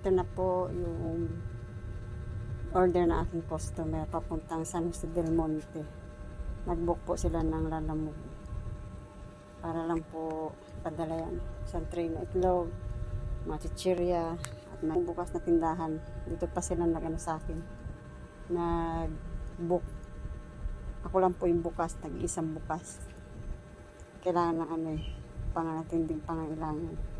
Ito na po yung order na aking customer papuntang San Jose del Monte. Nag-book po sila ng lalamog. Para lang po padala yan. Isang tray na itlog, mga chichirya, at may bukas na tindahan. Dito pa sila nag-ano sa akin. Nag-book. Ako lang po yung bukas, nag-iisang bukas. Kailangan ng ano eh, panganatinding pangailangan.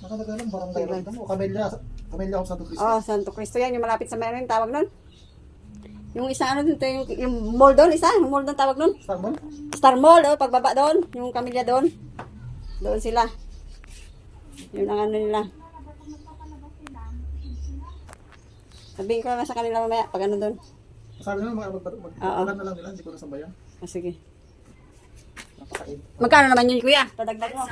Nakadagalang barangay lang mo. Kamelya, Kamelya ako sa Cristo. Oh, Santo Cristo yan, yung malapit sa meron, yung tawag nun. Yung isa ano dun, yung, yung mall doon, isa, yung mall doon tawag nun. Star Mall? Star Mall, oh, pagbaba doon, yung kamilya doon. Doon sila. Yun ang ano nila. Sabihin ko na sa kanila mamaya, pag ano doon. Sabi nila mag mag mag Oo. na lang nila, hindi ko nasambayan. Ah, sige. Napakain. Magkano naman yun, kuya? Padagdag mo.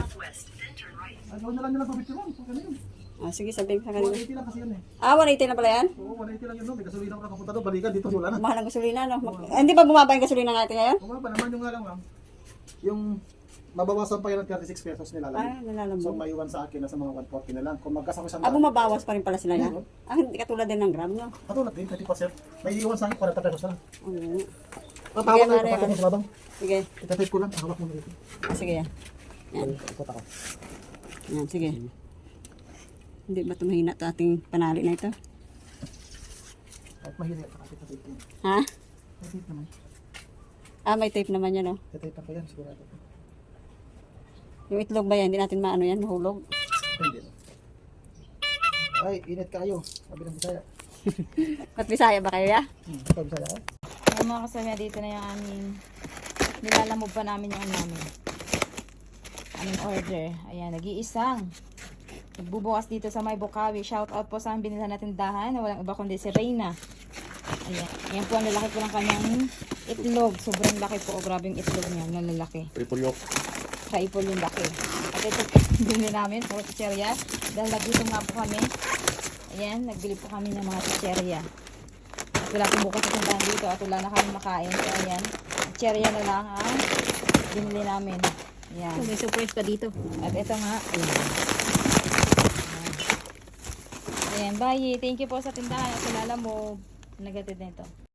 Ay, gawin na lang nila pabit mo. Ano yun? Ah, sige, sabihin ko sa kanila. 180 lang kasi yun eh. Ah, 180 na pala yan? Oo, 180 lang yun. May gasolina ako nakapunta doon. Balikan dito, wala na. Mahal ang gasolina, no? Mag- eh, hindi ba bumaba yung gasolina natin ngayon? Bumaba naman yung nga lang ma'am. Yung mabawasan pa yun ng 36 pesos nila lang. Ah. So may iwan sa akin na sa mga 140 na lang. Kung magkasama sa Ah, bumabawas pa rin pala sila yan? Oo. Ah, hindi katulad din ng Grab, no? Patulad din, 30%. May iwan sa akin 40 pesos na lang. Oh, yun. Tatawag na Mare, ito, patay mo sa babang. Sige, Itatake ko lang, hawak mo na dito. Ah, sige yan. Yan, Ikot ako. Yan, sige. Hindi ba ito mahina ito ating panali na ito? Kahit mahirap, kasi tape ko. Ha? May tape naman. Ah, may tape naman yan, oh. Tape ko yan, sigurado. Yung itlog ba yan? Hindi natin maano yan, mahulog. Hindi. Ay, init kayo. Sabi ng Bisaya. Ba't Bisaya ba kayo, ya? Hmm, ito Bisaya ka? Ayan mga kasama dito na yung aming nilalamog pa namin yung ano namin. Aming order. Ayan, nag-iisang. Nagbubukas dito sa may Bukawi. Shout out po sa aming binila natin dahan na walang iba kundi si Reyna. Ayan. Ayan po ang lalaki po ng kanyang itlog. Sobrang laki po. O grabe yung itlog niya. Ang lalaki. Triple yolk. Yung laki. At ito binili namin po chicherya. Dahil naggutom nga po kami. Ayan, nagbili po kami ng mga chicherya. At wala pong bukas sa tindahan dito at wala na kami makain. So ayan, chicherya na lang ang binili namin. Ayan. May surprise pa dito. At ito nga, ayan. Ayan, bye. Thank you po sa tindahan at kilala mo. Nagatid nito.